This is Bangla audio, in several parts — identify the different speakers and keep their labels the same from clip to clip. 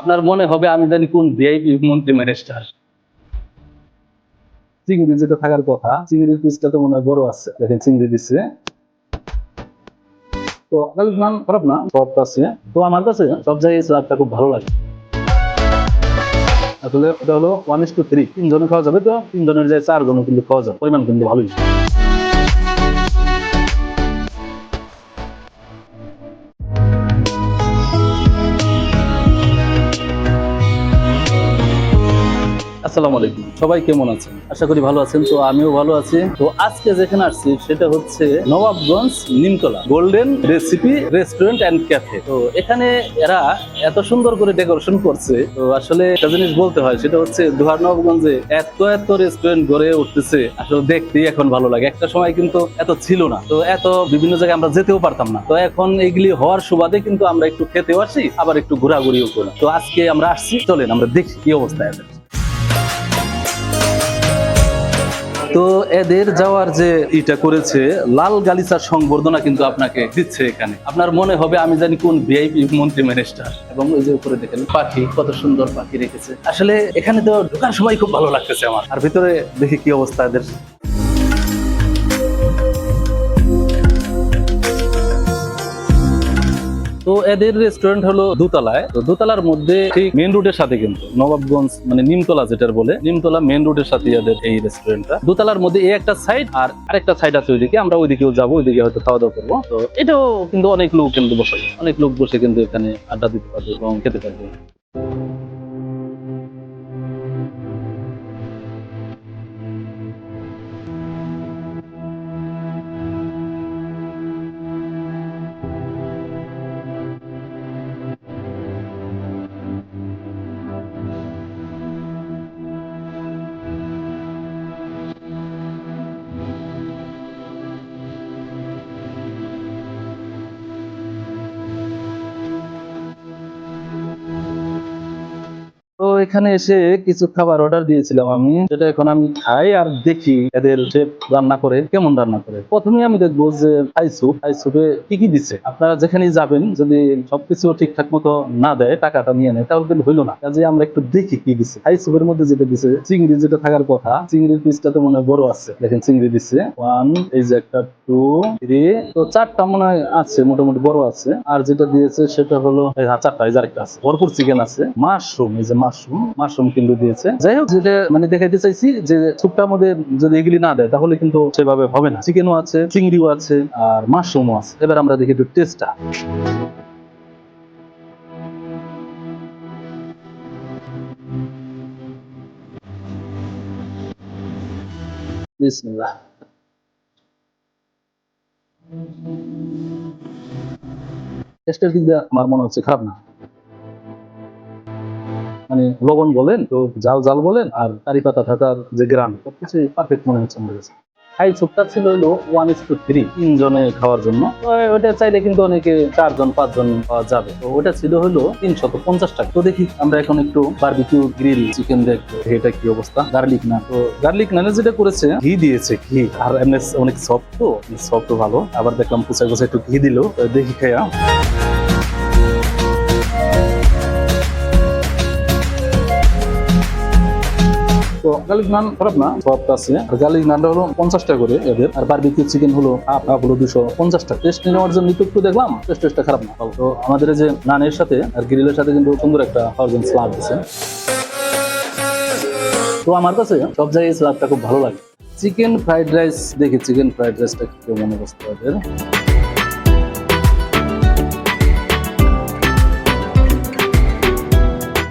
Speaker 1: আপনার মনে হবে আমি জানি কোন ভিআইপি মন্ত্রী ম্যানেজার চিংড়ি যেটা থাকার কথা, চিংড়ির পিসটা তো মনে হয় বড় আছে। দেখেন চিংড়ি দিচ্ছে তো মান খারাপ না? সব আছে। তো আমার কাছে সব জায়গায় স্লাদটা খুব ভালো লাগে। আসলে এটা হলো ওয়ান ইস টু থ্রি তিনজনে খাওয়া যাবে তো? তিনজনের যায় চারজনও কিন্তু খাওয়া যাবে। পরিমাণ কিন্তু ভালোই। আসসালামু আলাইকুম। সবাই কেমন আছেন? আশা করি ভালো আছেন, তো আমিও ভালো আছি। তো আজকে যেখানে আসছি, সেটা হচ্ছে Nawabganj Nimtala golden recipe restaurant and cafe তো এখানে এরা এত সুন্দর করে ডেকোরেশন করছে, তো আসলে একটা জিনিস বলতে হয়, সেটা হচ্ছে দুহার নবাবগঞ্জে এত এত রেস্টুরেন্ট গড়ে উঠতেছে, আসলে দেখতেই এখন ভালো লাগে। একটা সময় কিন্তু এত ছিল না, তো এত বিভিন্ন জায়গায় আমরা যেতেও পারতাম না। তো এখন এগুলি হওয়ার সুবাদে কিন্তু আমরা একটু খেতেও আসি, আবার একটু ঘোরাঘুরিও করি। তো আজকে আমরা আসছি, চলেন আমরা দেখি কি অবস্থায় আছে। তো এদের যাওয়ার যে এটা করেছে, লাল গালিচার সংবর্ধনা কিন্তু আপনাকে দিচ্ছে এখানে। আপনার মনে হবে আমি জানি কোন ভিআইপি মন্ত্রী মিনিস্টার এবং ওই যে উপরে দেখেন, পাখি, কত সুন্দর পাখি রেখেছে। আসলে এখানে তো ঢোকার সময় খুব ভালো লাগতেছে আমার। আর ভিতরে দেখি কি অবস্থা এদের। তো এদের রেস্টুরেন্ট হলো দোতলায়। তো দোতলার মধ্যে ঠিক মেন রোডের সাথে কিন্তু নবাবগঞ্জ মানে নিমতলা যেটার বলে, নিমতলা মেন রোডের সাথে এদের এই রেস্টুরেন্টটা দোতলার মধ্যে এই একটা সাইড আর আরেকটা সাইড আছে ওইদিকে, আমরা ওইদিকেও যাব, ওইদিকে হয়তো খাওয়া দাওয়া করব। তো এটাও কিন্তু অনেক লোক কিন্তু বসে, অনেক লোক বসে কিন্তু এখানে আড্ডা দিতে পারবে এবং খেতে পারবে। तो এখানে এসে কিছু খাবার অর্ডার দিয়েছিলাম আমি। যেটা এখন আমি খাই আর দেখি এদের শেফ রান্না করে, কেমন রান্না করে। প্রথমে আমি দেখব যে থাই স্যুপ কি কি দিচ্ছে আপনারা যেখানে যাবেন, যদি সবকিছু ঠিকঠাক মতো না দেয়, টাকাটা নিয়ে নেয়, তাহলে কিন্তু হইল না। কাজে আমরা একটু দেখি কি দিচ্ছে থাই স্যুপের মধ্যে যেটা দিচ্ছে চিংড়ি যেটা থাকার কথা, চিংড়ির পিসটা তো মনে হয় বড় আছে। দেখেন চিংড়ি দিচ্ছে ওয়ান এই যে একটা টু থ্রি তো চারটা মনে হয় আছে, মোটামুটি বড় আছে। আর যেটা দিয়েছে সেটা হলো চারটা আছে। ভরপুর চিকেন আছে। মাশরুম, এই যে মাশরুম। মাশরুম কিন্তু দিয়েছে। যাই হোক, যেটা মানে দেখাইতে চাইছি যে স্যুপটার মধ্যে যদি এগুলি না দেয়, তাহলে কিন্তু সেভাবে হবে না। চিকেনও আছে, চিংড়িও আছে, আর মাশরুমও আছে। এবার আমরা দেখি একটু টেস্টটা টেস্টের আমার মনে হচ্ছে খারাপ না। মানে লবণ বলেন, তো জাল জাল বলেন, আর কারি পাতা থাকার যে গ্রাম সবকিছু পারফেক্ট মনে হচ্ছে আমার কাছে। হাই স্যুপটা ছিল হলো ওয়ান ইস টু থ্রি তিনজনে খাওয়ার জন্য। ওটা চাইলে কিন্তু অনেকে চারজন, পাঁচজন পাওয়া যাবে। তো ওটা ছিল হলো তিনশত পঞ্চাশ টাকা। তো দেখি আমরা এখন একটু বারবিকিউ গ্রিল চিকেন দেখব এটা কি অবস্থা? গার্লিক না? তো গার্লিক নানে যেটা করেছে, ঘি দিয়েছে, ঘি। আর এমনি অনেক সফট তো সফট ভালো। আবার দেখলাম কুচায় কুচায় একটু ঘি দিল দেখি খাইয়া। তো গার্লিক নান খারাপ না সব আছে। আর গার্লিক নানটা হলো পঞ্চাশ টাকা করে এদের। আর বারবিকিউ চিকেন হলো হাফ হাফ হলো দুশো পঞ্চাশ টাকা। টেস্ট নেওয়ার জন্য একটু একটু দেখলাম টেস্ট টেস্টটা খারাপ না। তো আমাদের যে নানের সাথে আর গ্রিলের সাথে কিন্তু সুন্দর একটা জন্য স্লাদ দিচ্ছে তো আমার কাছে সব জায়গায় স্লাদটা খুব ভালো লাগে। চিকেন ফ্রাইড রাইস দেখি চিকেন ফ্রাইড রাইসটা কেমন অবস্থা ওদের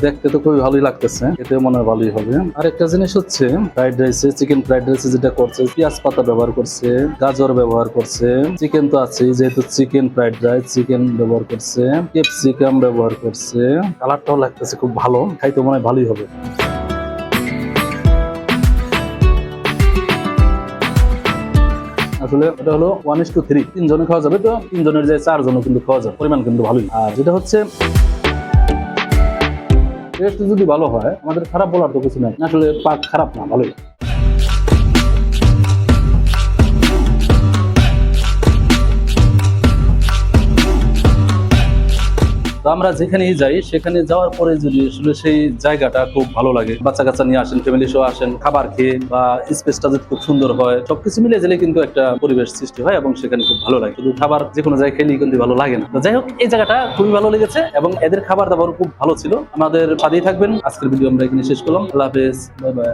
Speaker 1: দেখতে তো খুবই ভালোই লাগতেছে এতে মনে হয় ভালোই হবে। আর একটা জিনিস হচ্ছে ফ্রাইড রাইসে চিকেন ফ্রাইড রাইসে যেটা করছে, পেঁয়াজ পাতা ব্যবহার করছে, গাজর ব্যবহার করছে চিকেন তো আছে যেহেতু চিকেন ফ্রাইড রাইস চিকেন ব্যবহার করছে ক্যাপসিকাম ব্যবহার করছে। কালারটাও লাগতেছে খুব ভালো, খাইতে মনে হয় ভালোই হবে। আসলে এটা হলো ওয়ান ইস টু থ্রি তিনজনে খাওয়া যাবে তো, তিনজনের যে চারজনও কিন্তু খাওয়া যাবে, পরিমাণ কিন্তু ভালোই। আর যেটা হচ্ছে টেস্ট যদি ভালো হয়, আমাদের খারাপ বলার তো কিছু নাই। আসলে পাক খারাপ না, ভালোই। তো আমরা যেখানেই যাই, সেখানে যাওয়ার পরে যদি আসলে সেই জায়গাটা খুব ভালো লাগে বাচ্চা কাচ্চা নিয়ে আসেন ফ্যামিলি সহ আসেন, খাবার খেয়ে বা স্পেসটা যদি খুব সুন্দর হয়, সবকিছু মিলে গেলে কিন্তু একটা পরিবেশ সৃষ্টি হয় এবং সেখানে খুব ভালো লাগে। শুধু খাবার যে কোনো জায়গায় খেলেই কিন্তু ভালো লাগে না। তো যাই হোক, এই জায়গাটা খুবই ভালো লেগেছে এবং এদের খাবার দাবার খুব ভালো ছিল। আমাদের সাথেই থাকবেন। আজকের ভিডিও আমরা এখানে শেষ করলাম। আল্লাহ হাফেজ। Bye bye